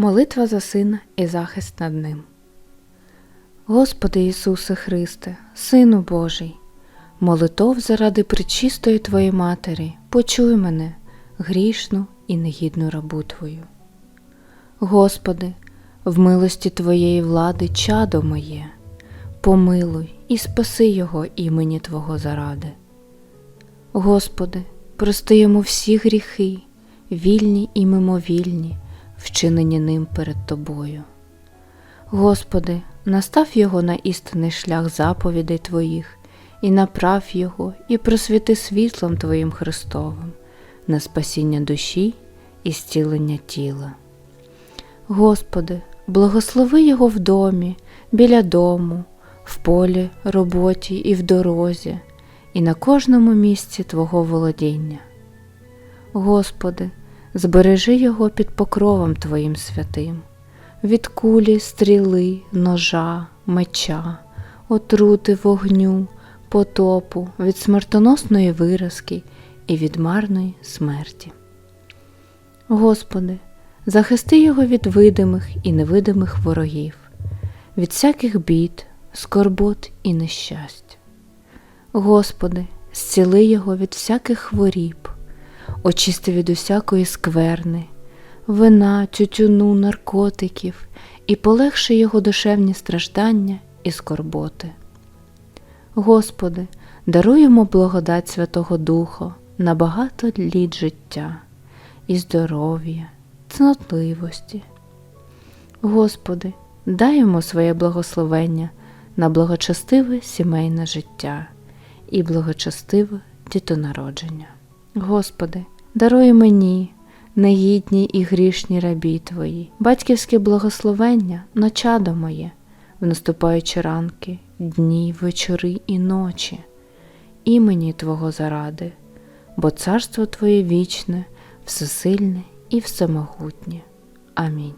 Молитва за сина і захист над ним. Господи Ісусе Христе, Сину Божий, молитов заради пречистої Твоєї Матері, почуй мене, грішну і негідну рабу Твою. Господи, в милості Твоєї влади чадо моє, помилуй і спаси його імені Твого заради. Господи, прости йому всі гріхи, вільні і мимовільні, вчинені ним перед Тобою. Господи, настав його на істинний шлях заповідей Твоїх, і направ його, і просвіти світлом Твоїм Христовим, на спасіння душі і зцілення тіла. Господи, благослови його в домі, біля дому, в полі, роботі і в дорозі, і на кожному місці Твого володіння. Господи, збережи його під покровом Твоїм святим, від кулі, стріли, ножа, меча, отрути вогню, потопу, від смертоносної виразки і від марної смерті. Господи, захисти його від видимих і невидимих ворогів, від всяких бід, скорбот і нещасть. Господи, зціли його від всяких хворіб, очисти від усякої скверни, вина, тютюну, наркотиків і полегши його душевні страждання і скорботи. Господи, даруй йому благодать Святого Духа на багато літ життя і здоров'я, цнотливості. Господи, йому своє благословення на благочестиве сімейне життя і благочестиве дітонародження. Господи, даруй мені, негідній і грішні рабі Твої, батьківське благословення на чадо моє, в наступаючі ранки, дні, вечори і ночі, імені Твого заради, бо царство Твоє вічне, всесильне і всемогутнє. Амінь.